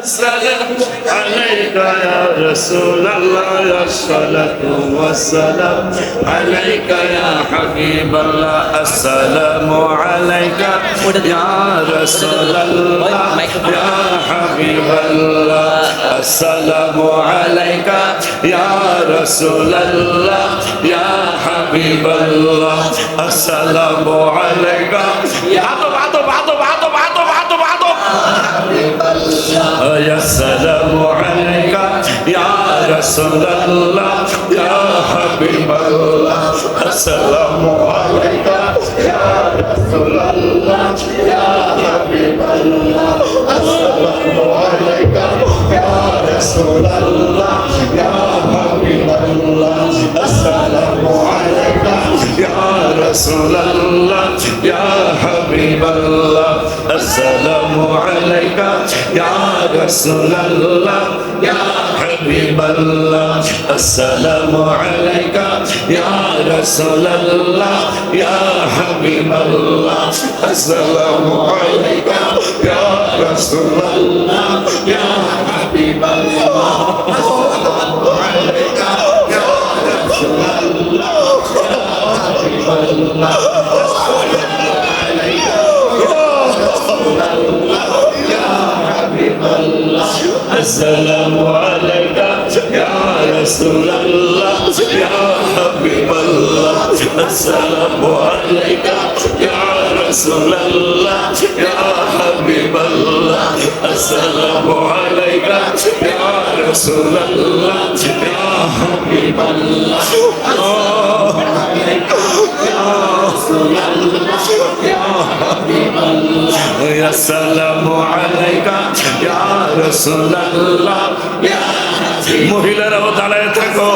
السلام عليك يا رسول الله يا الصلاة والسلام. عليك يا حبيب الله السلام عليك يا رسول الله يا حبيب الله السلام عليك يا رسول الله يا حبيب الله السلام عليك. عطب عطب عطب عطب عطب. يا سلام عليك يا رسول الله يا حبيب الله السلام عليك يا رسول الله يا حبيب الله السلام عليك يا رسول الله يا حبيب الله السلام عليك يا رسول الله يا حبيب الله السلام عليك Ya Rasulallah Ya Habiballah Assalamu alayka Ya Rasulallah Ya Habiballah Assalamu alayka Ya Rasulallah Ya Habiballah Assalamu alayka Ya Rasulallah Ya Habiballah السلام عليك يا رسول الله يا حبيب الله السلام عليك يا رسول الله يا حبيب الله السلام عليك يا رسول الله يا حبيب الله يا حبيب الله يا سلام عليك يا رسول الله يا মহিলারাও দাঁড়ায় থাকো।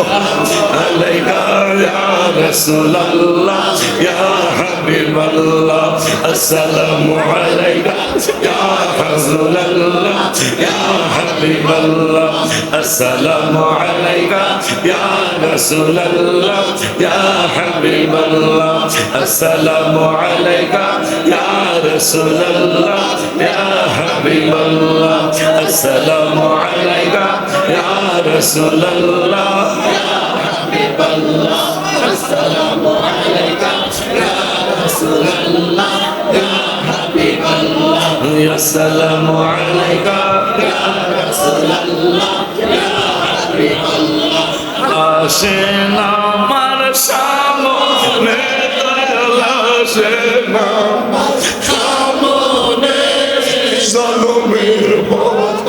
আলাইকা ইয়া রাসূলুল্লাহ, ইয়া হাবিবাল্লাহ, আসসালামু আলাইকা, ইয়া রাসূলুল্লাহ, ইয়া হাবিবাল্লাহ, আসসালামু আলাইকা, ইয়া রাসূলুল্লাহ, ইয়া হাবিবাল্লাহ, আসসালামু রসুল্লাহ আসসালামু আলাইকা ইয়া রাসূলুল্লাহ ইয়া হাবিবাল্লাহ আসসালামু আলাইকা ইয়া রাসূলুল্লাহ ইয়া হাবিবাল্লাহ আসেন আমার সামনে দয়াল সামনে জলমের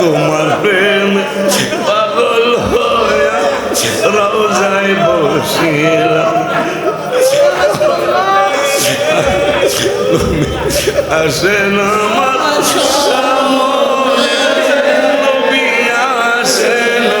তোমার প্রেম পাগল হয়া রোজায় বসিলাম। আসে না আমার সামনে আসে না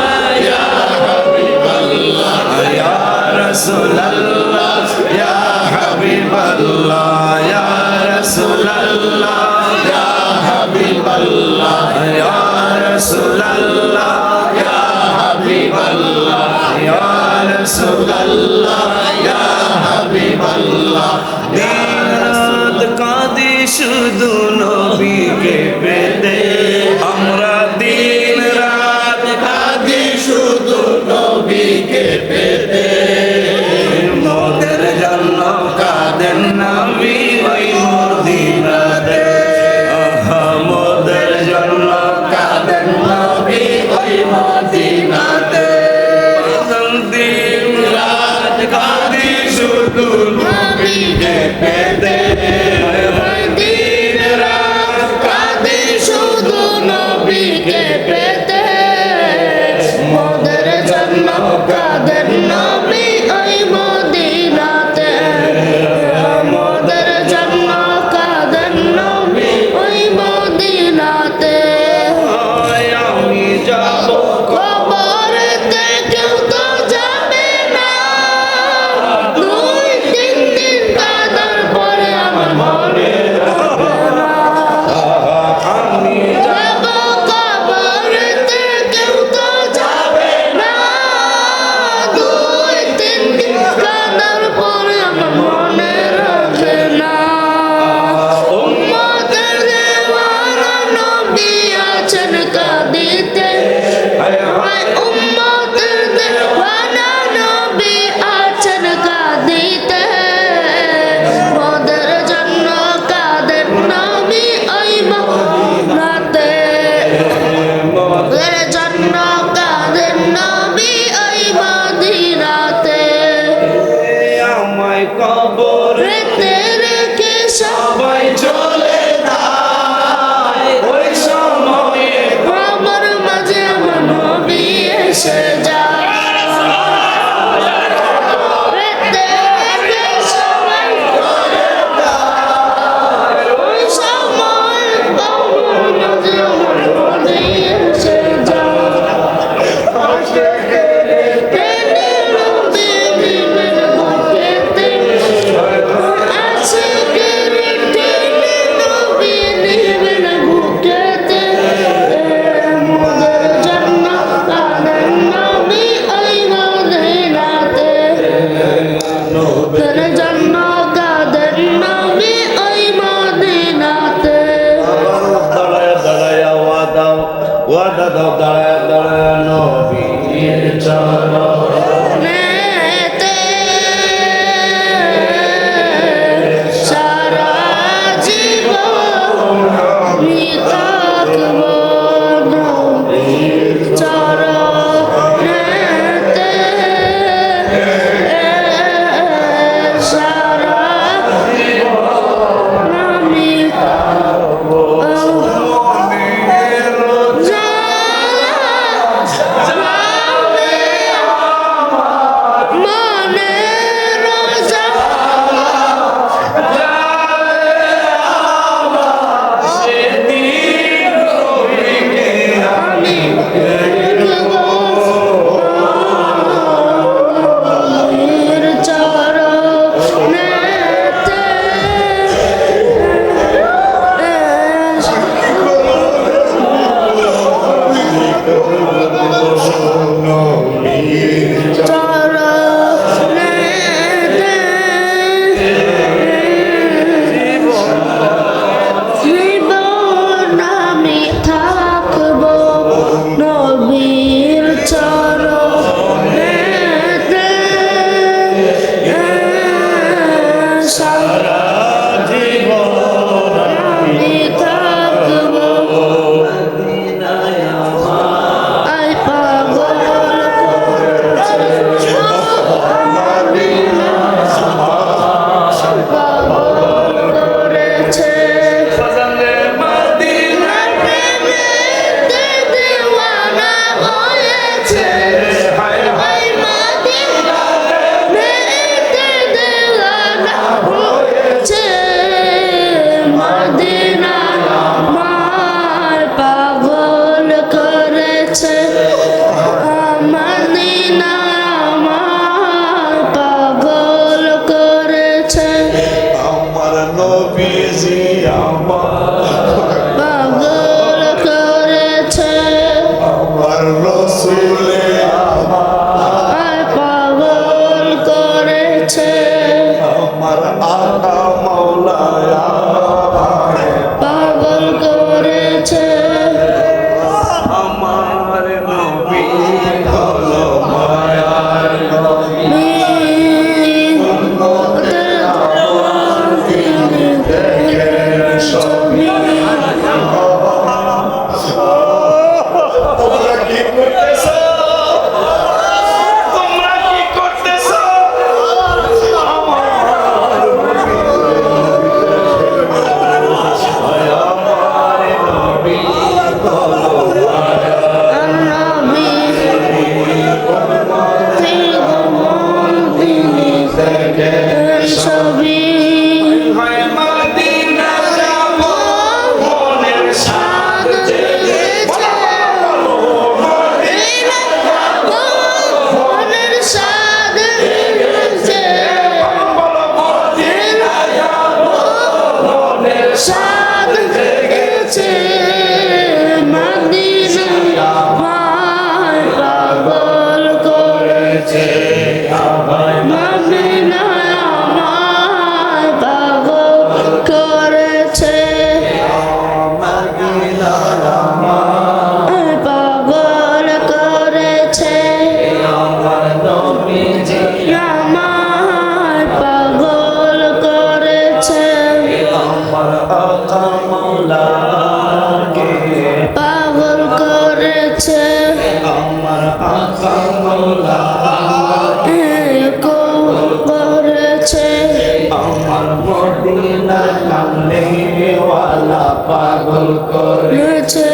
কামনেওয়ালা পাগল করেছে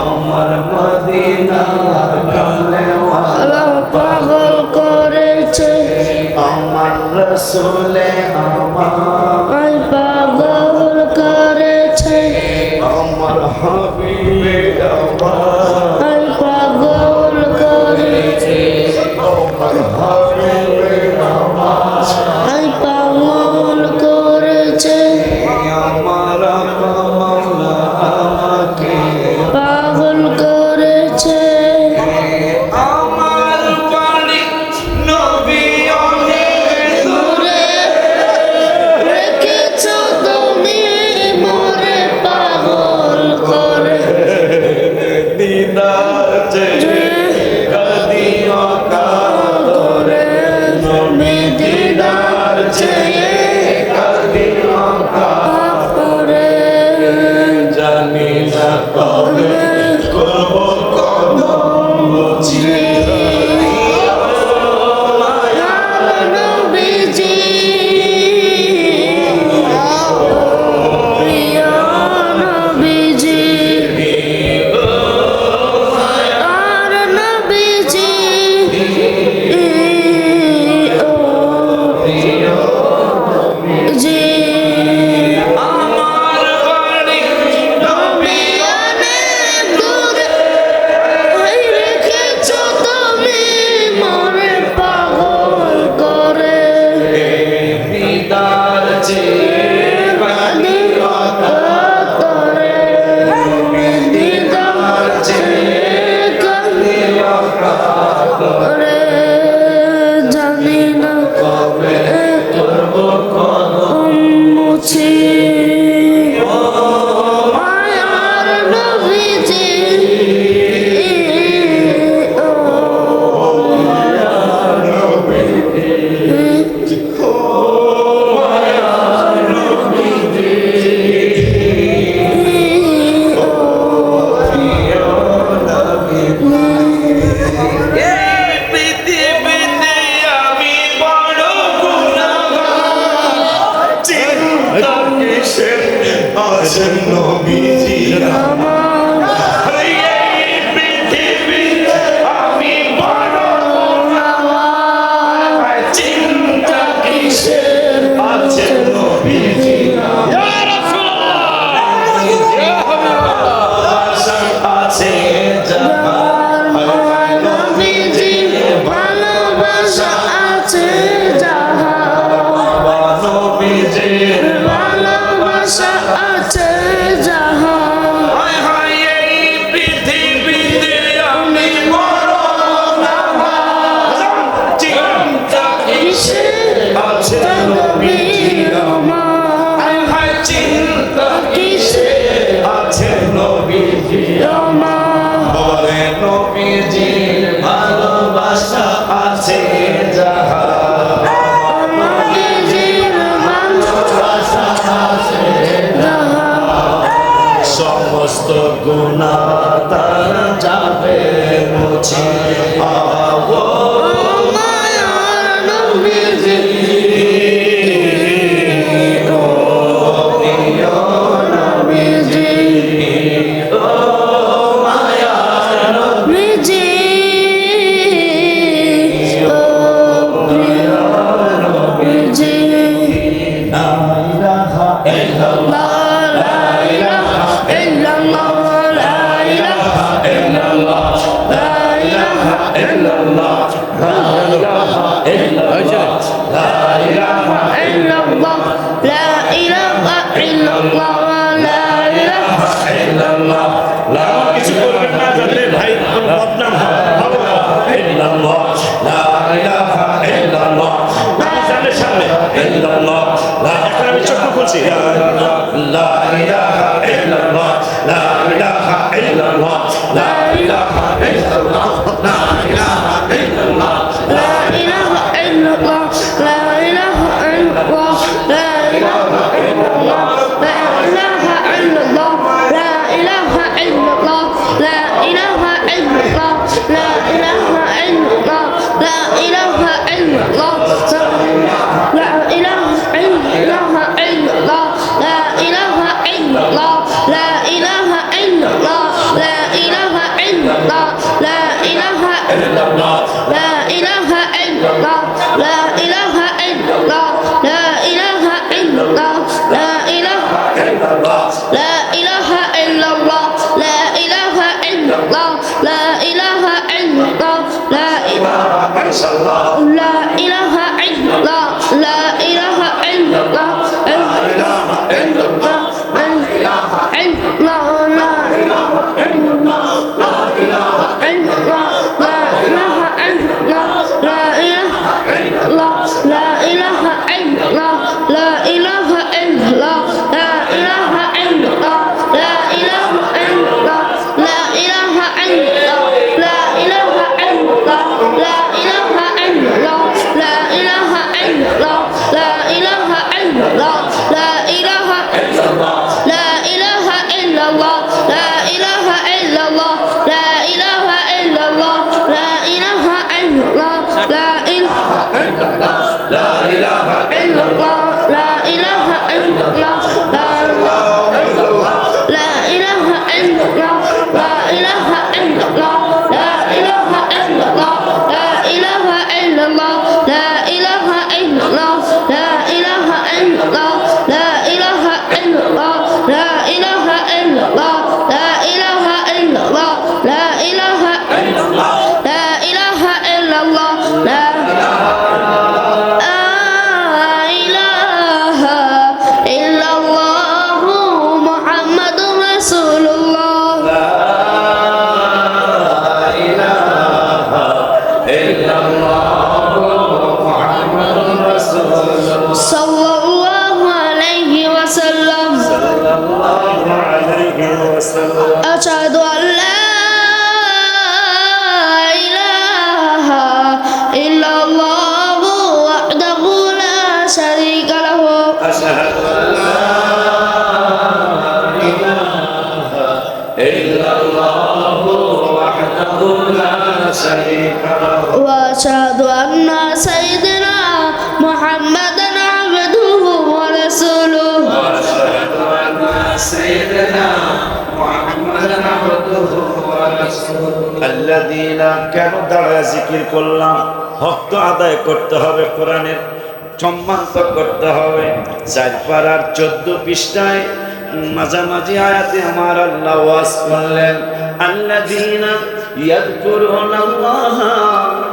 আমার মদিনার কামনেওয়ালা পাগল করেছে আমার রসুলে আমায় পাগল করেছে আমার হবিবে আমায় পাগল করেছে আমার হবিবে আমার সমস্ত গুণা তার যাবে মুছে। আওয়া ইল্লাল্লাহ লা এখন আমি চোখ খুলছি লা ইলাহা ইল্লাল্লাহ লা ইলাহা ইল্লাল্লাহ লা ইলাহা ইল্লাল্লাহ লা ইলাহা إن شاء الله. وأشهد أن سيدنا محمدا عبده ورسوله وأشهد أن سيدنا محمدا عبده ورسوله الذين كانوا দ্বারা জিকির করলাম হক তো আদায় করতে হবে কোরআনের সম্মান তো করতে হবে চার পাড়ার চোদ্দ পৃষ্ঠায় মাঝামাঝি আয়াতে আমার আল্লাহ ওয়াজ করলেন আল্লাযীনা يذكرون الله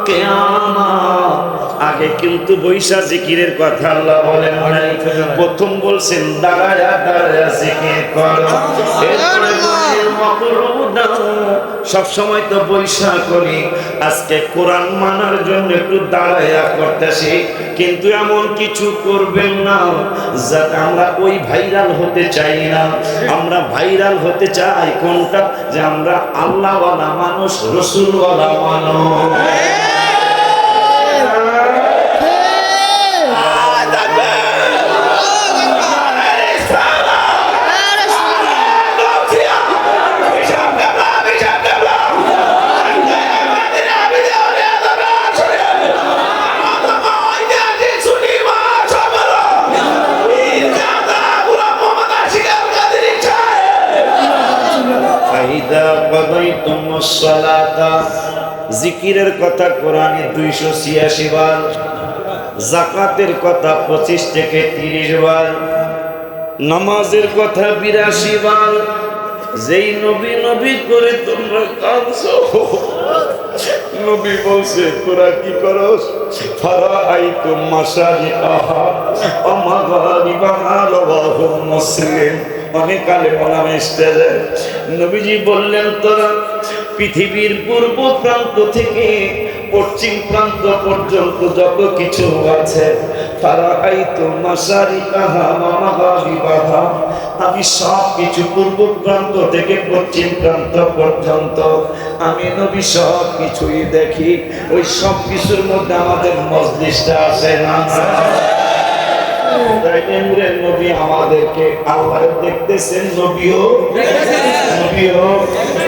قياما আগে কিন্তু বৈশা জিকিরের কথা আল্লাহ বলেন নাই। প্রথম বলছেন দাঁড়ায়া দাঁড়ায়া জিকির করো। এরপরে বললেন সব সময় তো বৈশা করি। আজকে কোরআন মানার জন্য একটু দাঁড়ায়া করতেছি, কিন্তু এমন কিছু করবেন না। যাতে আমরা ওই ভাইরাল হতে চাই না। আমরা ভাইরাল হতে চাই কোনটা? যে আমরা আল্লাহওয়ালা মানুষ, রসুলওয়ালা মানুষ। জিকিরের কথা কোরআনে দুইশো ছিয়াশি বার জাকাতের কথা পঁচিশ থেকে তিরিশ বার, নামাজের কথা বিরাশি বার। যেই নবী নবী করে তোমরা কাঁদছো, নবী বলছে, তোরা কি করস? ফারা আই তো মাসারি আহা আমাগারি বাহালবাহু মুসলিম। অনেক আলে বলাম স্টেজে নবীজি বললেন, তোরা পৃথিবীর পূর্ব প্রান্ত থেকে পশ্চিম প্রান্ত পর্যন্ত যত কিছু আছে তারা এই তো মাসারি কাহা মামা বিবাহা আমি সব কিছু পূর্ব প্রান্ত থেকে পশ্চিম প্রান্ত পর্যন্ত। আমি নবী সব কিছুই দেখি। ওই সব কিছুর মধ্যে আমাদের মজলিসটা আছে না? আমাদেরকে আল্লাহ দেখতেছেন, নবীও নবীও।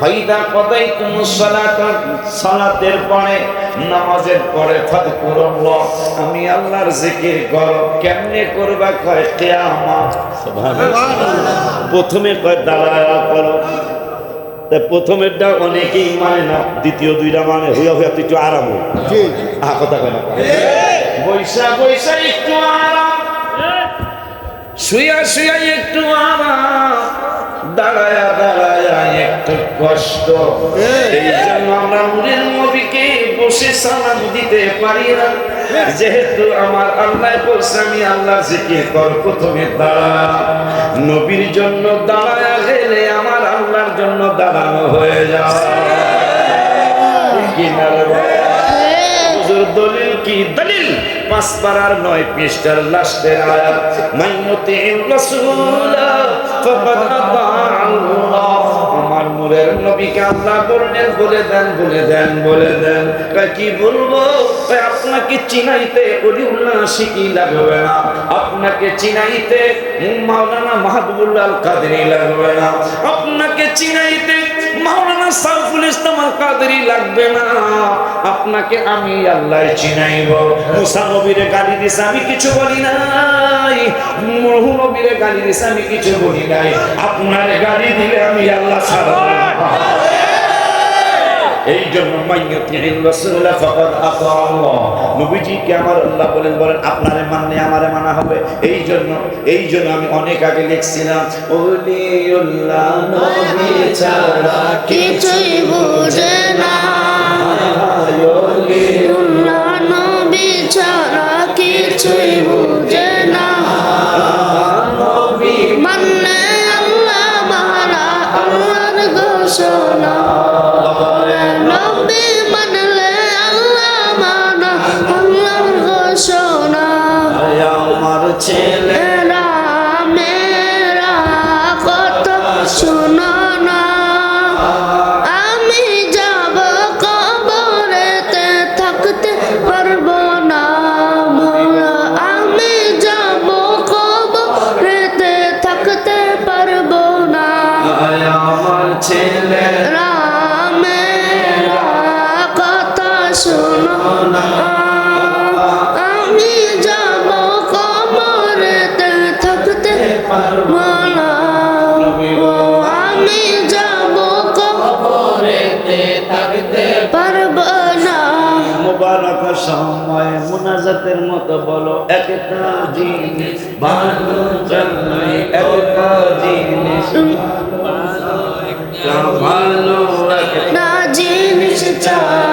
ফাইদা কদাই তুমি সালাতের পরে নামাজের পরে ফাদকুরুল্লাহ আমি আল্লাহর জিকির করো কেমনে করবা কয় কিয়ামত? প্রথমে কয় দাঁড়ায়া করো। প্রথমেরটা অনেকেই মানে না দ্বিতীয় দুইটা মানে হইয়া হইয়া তুই একটু আরাম হই আহা কথা কয় না। বৈশা বৈশা একটু আরাম। শুয়া শুয়া একটু আরাম। দাঁড়ায়া দাঁড়ায়া একটু কষ্ট। এই। জন্য আমরা নূরের নবীকে বসে সালাম দিতে পারি না। যেহেতু আমার আল্লাহ বলছে আমি আল্লাহ জিকির কর প্রথমে দাঁড়া নবীর জন্য দাঁড়ায়া গেলে আমার আল্লাহর জন্য দাঁড়ানো হয়ে যায় কিনারে হুজুর দলিল কি দলিল? পাঁচ পারার নয় পৃষ্ঠার লাস্টের আয়াত। রাসূল ফাকাদ আল্লাহ। আমার নূরের নবীকে আল্লাহ বললেন, বলে দেন বলে দেন বলে দেন। কি বলব? আপনাকে চিনাইতে অলিউল্লাহ শিকি লাগবে না। আপনাকে চিনাইতে মাওলানা মাহবুবুল্লাহ কাদেরি লাগবে না। আপনাকে চিনাইতে মাওলানা সাইফুল ইসলাম আল কাদেরি লাগবে না। আপনাকে আমি আল্লাহ চিনাইব। মুসা নবীরে গালি দিছে, আমি কিছু বলি নাই। মহু নবীরে গালি দিছে, আমি কিছু বলি নাই। আপনার গালি দিলে আমি আল্লাহ ছাড়ব এই জন্য নবীজিকে আমার আল্লাহ বলেন বলেন, আপনারে মানলে আমারে মানা হবে। এই জন্য এই জন্য আমি অনেক আগে লিখছিলাম কিছুই বুঝে না। কিছুই বুঝে না। মানলে আল্লাহ মারা আল্লাহর ঘোষণা। নবী মানলে আল্লাহ মানা আল্লাহর ঘোষণা আমার ছেলে মুনাজাতের মতো বলো একটা জিনিস ভালো জন্যই একটা জিনিস ভালো একটা জিনিস চাই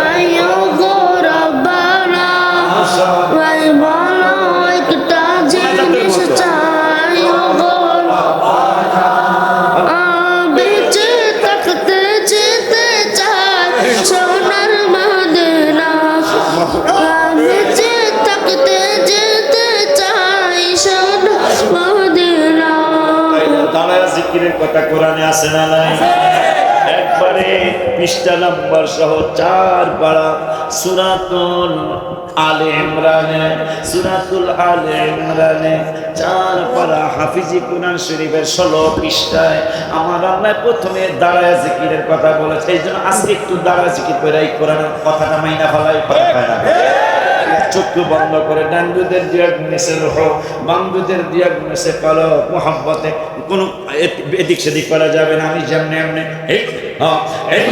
জিকিরের কথা কোরআনে আছে না নাই? একবারে পৃষ্ঠা নাম্বার সহ চার পাড়া সুরাতুল আলে ইমরানে সুরাতুল আলে ইমরানে চার পাড়া হাফিজি কোরআন শরীফের ষোলো পৃষ্ঠায় আমার আল্লাহ প্রথমে দাঁড়ায় জিকিরের কথা বলেছে। এই জন্য আজকে একটু দাঁড়ায় জিকির করে এই কোরআনের কথাটা মাইনা ফেলাই ফেলা না। চক্ষু বন্ধ করে ডান্ডুদের দিয়াগ মেসে রহ বান্ধুদের দিয়াগ মেসে পালো মোহাম্মতে কোনো এদিক সেদিক করা যাবে না। আমি যেমনি এমনি, এই এই